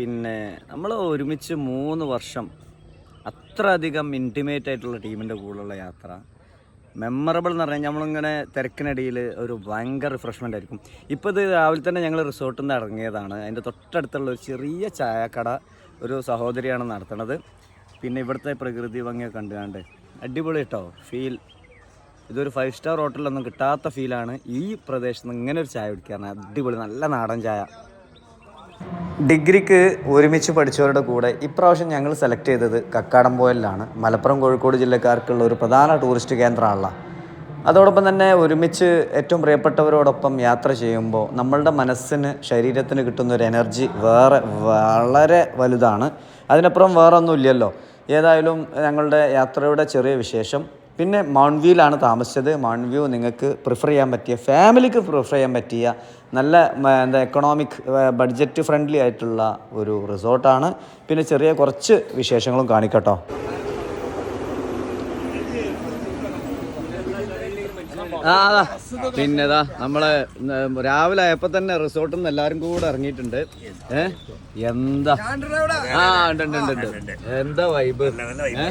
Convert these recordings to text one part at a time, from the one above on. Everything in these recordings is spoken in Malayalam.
പിന്നെ നമ്മൾ ഒരുമിച്ച് മൂന്ന് വർഷം അത്ര അധികം ഇന്റിമേറ്റ് ആയിട്ടുള്ള ടീമിന്റെ കൂടെയുള്ള യാത്ര. മെമ്മറബിൾ എന്ന് പറഞ്ഞാൽ നമ്മളിങ്ങനെ തിരക്കിനിടയിൽ ഒരു ഭയങ്കര റിഫ്രഷ്മെന്റ് ആയിരിക്കും. ഇപ്പോൾ ഇത് രാവിലെ തന്നെ ഞങ്ങൾ റിസോർട്ടിൽ നിന്ന് ഇറങ്ങിയതാണ്. അതിന്റെ തൊട്ടടുത്തുള്ള ഒരു ചെറിയ ചായക്കട ഒരു സഹോദരിയാണ് നടത്തുന്നത്. പിന്നെ ഇവിടുത്തെ പ്രകൃതി ഭംഗിയൊക്കെ കണ്ടുകാണ്ട് അടിപൊളി കേട്ടോ ഫീൽ ഇതൊരു ഫൈവ് സ്റ്റാർ ഹോട്ടലിലൊന്നും കിട്ടാത്ത ഫീലാണ് ഈ പ്രദേശത്ത് നിന്ന് ഇങ്ങനെ ഒരു ചായ കുടിക്കാൻ അടിപൊളി നല്ല നാടൻ ചായ. ഡിഗ്രിക്ക് ഒരുമിച്ച് പഠിച്ചവരുടെ കൂടെ ഇപ്രാവശ്യം ഞങ്ങൾ സെലക്ട് ചെയ്തത് കക്കാടംപോയലിലാണ് മലപ്പുറം കോഴിക്കോട് ജില്ലക്കാർക്കുള്ള ഒരു പ്രധാന ടൂറിസ്റ്റ് കേന്ദ്രമാണല്ലോ അതോടൊപ്പം തന്നെ ഒരുമിച്ച് ഏറ്റവും പ്രിയപ്പെട്ടവരോടൊപ്പം യാത്ര ചെയ്യുമ്പോൾ നമ്മളുടെ മനസ്സിന് ശരീരത്തിന് കിട്ടുന്ന ഒരു എനർജി വേറെ വളരെ വലുതാണ്. അതിനപ്പുറം വേറെ ഒന്നും ഇല്ലല്ലോ. ഏതായാലും ഞങ്ങളുടെ യാത്രയുടെ ചെറിയ വിശേഷം പിന്നെ മൗണ്ട് വ്യൂവിലാണ് താമസിച്ചത്. മൗണ്ട് വ്യൂ നിങ്ങൾക്ക് പ്രിഫർ ചെയ്യാൻ പറ്റിയ ഫാമിലിക്ക് പ്രിഫർ ചെയ്യാൻ പറ്റിയ നല്ല എന്താ എക്കണോമിക് ബഡ്ജറ്റ് ഫ്രണ്ട്ലി ആയിട്ടുള്ള ഒരു റിസോർട്ടാണ് പിന്നെ ചെറിയ കുറച്ച് വിശേഷങ്ങളും കാണിക്കട്ടോ. ആ അതാ. പിന്നെ ഇതാ നമ്മളെ രാവിലെ ആയപ്പോ തന്നെ റിസോർട്ടിൽ നിന്ന് എല്ലാരും കൂടെ ഇറങ്ങിയിട്ടുണ്ട്. ഏഹ് എന്താ? ആ ഉണ്ട് ഉണ്ട് ഉണ്ട് എന്താ വൈബ് ഏ?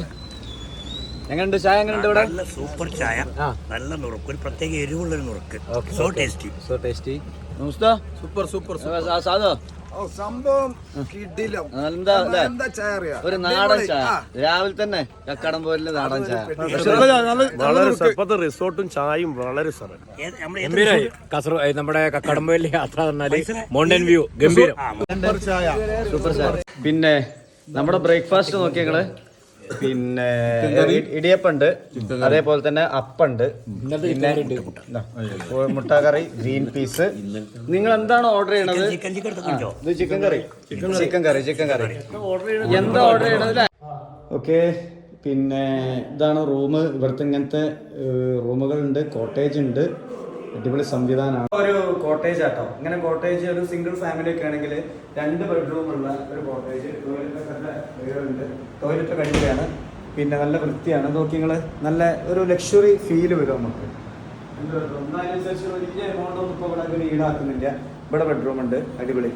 എങ്ങനെയുണ്ട് ചായ എങ്ങനെയുണ്ട് ഇവിടെ? നല്ല സൂപ്പർ ചായ. നല്ല നുറുക്ക്. ഒരു പ്രത്യേക എരിവുള്ള ഒരു നുറുക്ക് so tasty so tasty namaste super super സാധോ? സംഭവം കിടിലം. ഒരു നാടൻ ചായ. രാവിലെ തന്നെ കക്കടം പോലെ നാടൻ ചായ. വളരെ ഇപ്പോഴത്തെ റിസോർട്ടും ചായയും വളരെ ഗംഭീരായി കാസർഗോഡ് നമ്മുടെ കടമ്പയിലെ യാത്ര പറഞ്ഞാൽ മൗണ്ടൻ വ്യൂ ഗംഭീരം. സൂപ്പർ ചായ. പിന്നെ നമ്മുടെ ബ്രേക്ക്ഫാസ്റ്റ് നോക്കി ഞങ്ങൾ പിന്നെ ഇടിയപ്പുണ്ട്. അതേപോലെ തന്നെ അപ്പുണ്ട്. പിന്നെ മുട്ട കറി ഗ്രീൻ പീസ്. നിങ്ങൾ എന്താണ് ഓർഡർ ചെയ്യണത്? ഇത് chicken curry. Chicken curry. Chicken curry എന്താ ഓർഡർ ചെയ്യണത്? ഓക്കെ. പിന്നെ ഇതാണ് റൂം. ഇവിടുത്തെ ഇങ്ങനത്തെ റൂമുകളുണ്ട് കോട്ടേജ് ഉണ്ട് അടിപൊളി സംവിധാനമാണ് ഒരു കോട്ടേജ് ആട്ടോ. ഇങ്ങനെ കോട്ടേജ് ഒരു സിംഗിൾ ഫാമിലി ഒക്കെ ആണെങ്കിൽ രണ്ട് ബെഡ്റൂം ഉള്ള ഒരു കോട്ടേജ് ടോയ്ലറ്റ് നല്ല ടോയ്ലറ്റ് കഴിക്കുകയാണ് പിന്നെ നല്ല വൃത്തിയാണ്. നോക്കി നിങ്ങൾ നല്ല ഒരു ലക്ഷറി ഫീൽ വരും നമുക്ക്. അതിനനുസരിച്ച് വലിയ എമൗണ്ട് ഒന്നും ഇപ്പോൾ ഇവിടെ ഈടാക്കുന്നില്ല. ഇവിടെ ബെഡ്റൂം ഉണ്ട്. അടിപൊളി.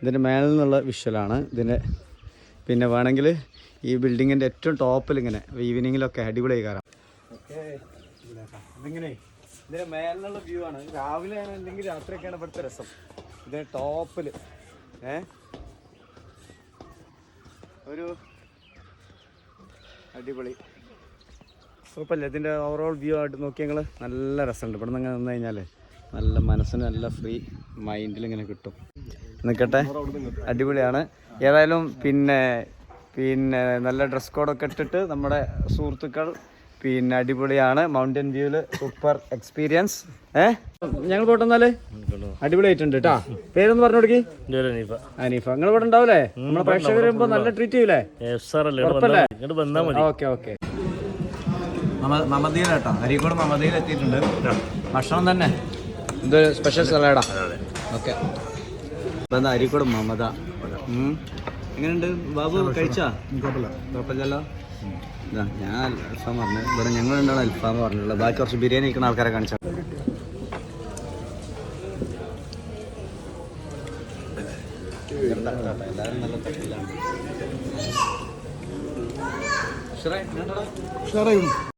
ഇതിന്റെ മേളിൽ നിന്നുള്ള വിഷ്വലാണ് ഇതിന്റെ പിന്നെ വേണമെങ്കിൽ ഈ ബിൽഡിങ്ങിന്റെ ഏറ്റവും ടോപ്പിൽ ഇങ്ങനെ ഈവനിങ്ങിലൊക്കെ അടിപൊളി കയറാം ഇതിങ്ങനെ ഇതിന്റെ മേലിലുള്ള വ്യൂ ആണ്. രാവിലെ അല്ലെങ്കിൽ രാത്രിയൊക്കെയാണ് ഇവിടുത്തെ രസം? ഇതിന്റെ ടോപ്പിൽ ഏ? ഒരു അടിപൊളി. കുഴപ്പമില്ല ഇതിന്റെ ഓവറോൾ വ്യൂ ആയിട്ട് നോക്കി ഞങ്ങൾ നല്ല രസമുണ്ട്. ഇവിടെ നിന്ന് ഇങ്ങനെ നിന്ന് കഴിഞ്ഞാൽ നല്ല മനസ്സിന് നല്ല ഫ്രീ മൈൻഡിൽ ഇങ്ങനെ കിട്ടും. നിൽക്കട്ടെ അടിപൊളിയാണ്. ഏതായാലും പിന്നെ പിന്നെ നല്ല ഡ്രസ് കോഡൊക്കെ ഇട്ടിട്ട് നമ്മുടെ സുഹൃത്തുക്കൾ പിന്നെ അടിപൊളിയാണ്. മൗണ്ടൻ വ്യൂവിൽ സൂപ്പർ എക്സ്പീരിയൻസ് ഏ? ഞങ്ങൾ പോട്ടെ എന്നാൽ അടിപൊളിയായിട്ടുണ്ട് കേട്ടാ പേരൊന്ന് പറഞ്ഞു കൊടുക്കി. അനീഫ. നിങ്ങൾ ഇവിടെ ഉണ്ടാവില്ലേ നമ്മളെ പ്രേക്ഷകർ വരുമ്പോ നല്ല ട്രീറ്റ് ചെയ്യൂലേ? Okay okay. മമതിയിൽ കേട്ടോ അരീക്കോട് മമതിയിൽ എത്തിയിട്ടുണ്ട്. ഭക്ഷണം തന്നെ. ഇത് സ്പെഷ്യൽ സലാഡാ ഓക്കെ. എന്താ അരീക്കോട് മമത. എങ്ങനെയുണ്ട്? ബാബു കഴിച്ചാ? കുഴപ്പമില്ലല്ലോ? ഞാൻ അൽഫാം പറഞ്ഞു ഇവിടെ ഞങ്ങൾ രണ്ടാണ് അൽഫാം പറഞ്ഞുള്ളത് ബാക്കി കുറച്ച് ബിരിയാണി കഴിക്കുന്ന ആൾക്കാരെ കാണിച്ചാൽ എല്ലാവരും നല്ല തട്ടിലാണ്